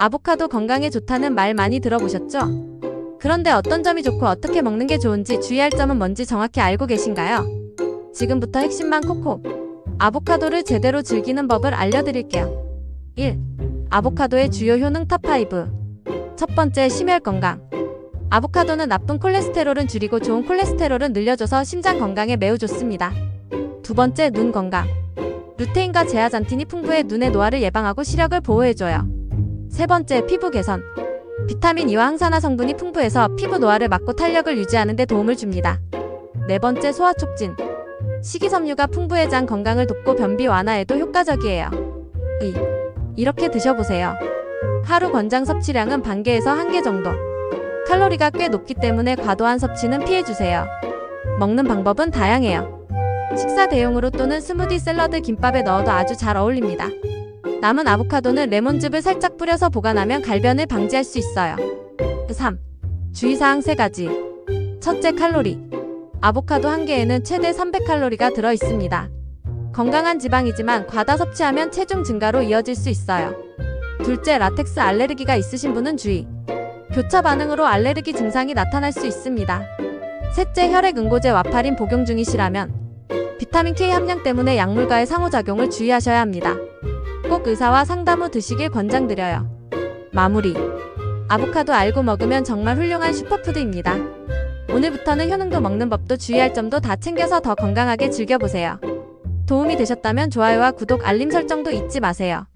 아보카도 건강에 좋다는 말 많이 들어보셨죠? 그런데 어떤 점이 좋고 어떻게 먹는 게 좋은지 주의할 점은 뭔지 정확히 알고 계신가요? 지금부터 핵심만 콕콕. 아보카도를 제대로 즐기는 법을 알려드릴게요. 1. 아보카도의 주요 효능 탑5. 첫 번째, 심혈 건강. 아보카도는 나쁜 콜레스테롤은 줄이고 좋은 콜레스테롤은 늘려줘서 심장 건강에 매우 좋습니다. 두 번째, 눈 건강. 루테인과 제아잔틴이 풍부해 눈의 노화를 예방하고 시력을 보호해줘요. 세 번째, 피부 개선. 비타민 E와 항산화 성분이 풍부해서 피부 노화를 막고 탄력을 유지하는 데 도움을 줍니다. 네 번째, 소화 촉진. 식이섬유가 풍부해 장 건강을 돕고 변비 완화에도 효과적이에요. 의. 이렇게 드셔보세요. 하루 권장 섭취량은 반 개에서 한 개 정도. 칼로리가 꽤 높기 때문에 과도한 섭취는 피해주세요. 먹는 방법은 다양해요. 식사 대용으로 또는 스무디 샐러드 김밥에 넣어도 아주 잘 어울립니다. 남은 아보카도는 레몬즙을 살짝 뿌려서 보관하면 갈변을 방지할 수 있어요. 3. 주의사항 3가지. 첫째 칼로리. 아보카도 한 개에는 최대 300칼로리가 들어 있습니다. 건강한 지방이지만 과다 섭취하면 체중 증가로 이어질 수 있어요. 둘째 라텍스 알레르기가 있으신 분은 주의. 교차 반응으로 알레르기 증상이 나타날 수 있습니다. 셋째 혈액 응고제 와파린 복용 중이시라면 비타민 K 함량 때문에 약물과의 상호작용을 주의하셔야 합니다. 꼭 의사와 상담 후 드시길 권장드려요. 마무리. 아보카도 알고 먹으면 정말 훌륭한 슈퍼푸드입니다. 오늘부터는 효능도 먹는 법도 주의할 점도 다 챙겨서 더 건강하게 즐겨보세요. 도움이 되셨다면 좋아요와 구독, 알림 설정도 잊지 마세요.